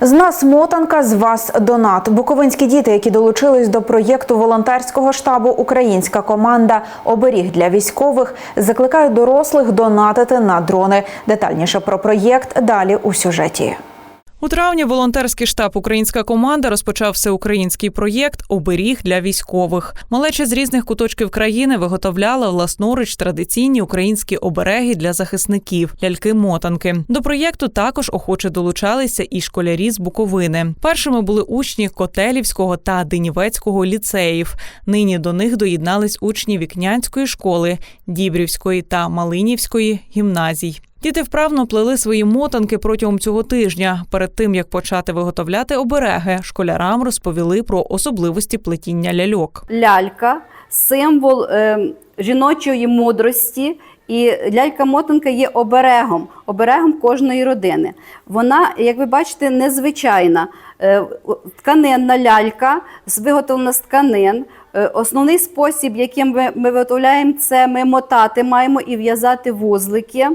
З нас мотанка, з вас донат. Буковинські діти, які долучились до проєкту волонтерського штабу Українська команда Оберіг для військових, закликають дорослих донатити на дрони. Детальніше про проєкт далі у сюжеті. У травні волонтерський штаб Українська команда розпочав всеукраїнський проєкт Оберіг для військових. Малеча з різних куточків країни виготовляла власноруч традиційні українські обереги для захисників ляльки-мотанки. До проєкту також охоче долучалися і школярі з Буковини. Першими були учні Котелівського та Денівецького ліцеїв. Нині до них доєднались учні Вікнянської школи, Дібрівської та Малинівської гімназій. Діти вправно плели свої мотанки протягом цього тижня. Перед тим як почати виготовляти обереги, школярам розповіли про особливості плетіння ляльок. лялька символ е, жіночої мудрості. І лялька-мотанка є оберегом, оберегом кожної родини. Вона, як ви бачите, незвичайна. Е, Тканинна лялька, виготовлена з тканин. Е, Основний спосіб, яким ми виготовляємо, це ми мотати маємо і в'язати вузлики.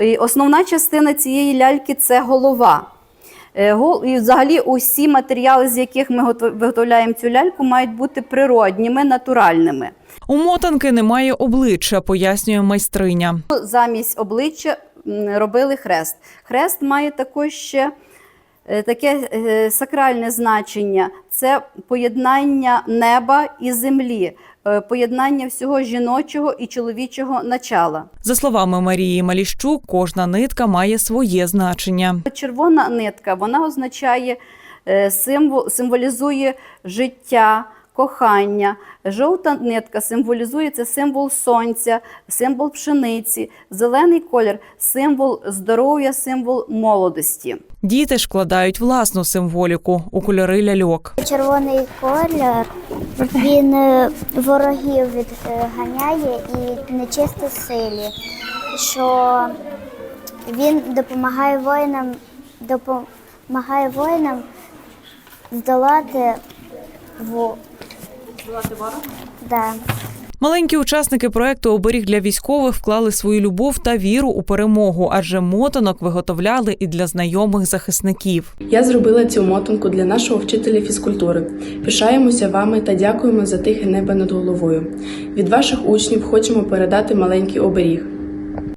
І основна частина цієї ляльки це голова. Е, І взагалі усі матеріали, з яких ми гото- виготовляємо цю ляльку, мають бути природніми, натуральними. У мотанки немає обличчя, пояснює майстриня. Замість обличчя робили хрест. Хрест має також ще таке е, сакральне значення: це поєднання неба і землі, е, поєднання всього жіночого і чоловічого начала. За словами Марії Маліщук, кожна нитка має своє значення. Червона нитка вона означає е, символ, символізує життя, кохання. Жовта нитка символізує це символ сонця, символ пшениці, зелений колір символ здоров'я, символ молодості. Діти ж вкладають власну символіку у кольори ляльок. Червоний колір він е, ворогів відганяє і нечисто силі, що він допомагає воїнам, допомагає воїнам здолати во... Да. Маленькі учасники проекту Оберіг для військових вклали свою любов та віру у перемогу, адже мотанок виготовляли і для знайомих захисників. Я зробила цю мотанку для нашого вчителя фізкультури. Пишаємося вами та дякуємо за тихе небо над головою. Від ваших учнів хочемо передати маленький оберіг.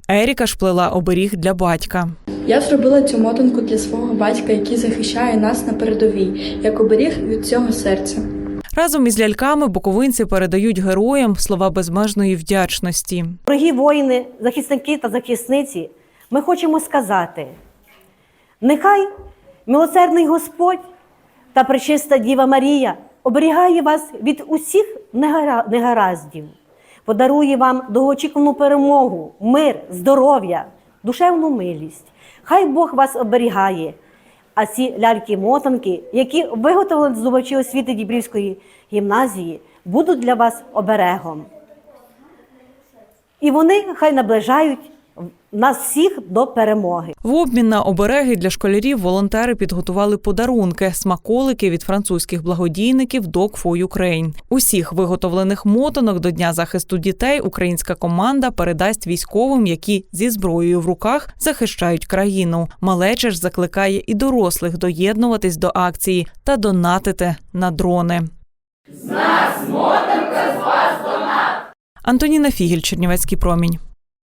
Еріка ж плела оберіг для батька. Я зробила цю мотанку для свого батька, який захищає нас на передовій, як оберіг від цього серця. Разом із ляльками буковинці передають героям слова безмежної вдячності. Дорогі воїни, захисники та захисниці, ми хочемо сказати: нехай милосердний Господь та пречиста Діва Марія оберігає вас від усіх негараздів, подарує вам довгоочікувану перемогу, мир, здоров'я, душевну милість. Хай Бог вас оберігає. А ці ляльки-мотанки, які виготовлені зубачі освіти Дібрівської гімназії, будуть для вас оберегом. І вони хай наближають нас всіх до перемоги. В обмін на обереги для школярів волонтери підготували подарунки, смаколики від французьких благодійників Dog for Ukraine. Усіх виготовлених мотанок до Дня захисту дітей українська команда передасть військовим, які зі зброєю в руках захищають країну. Малеча ж закликає і дорослих доєднуватись до акції та донатити на дрони. З нас мотанка, з вас донат! Антоніна Фігіль, Чернівецький промінь.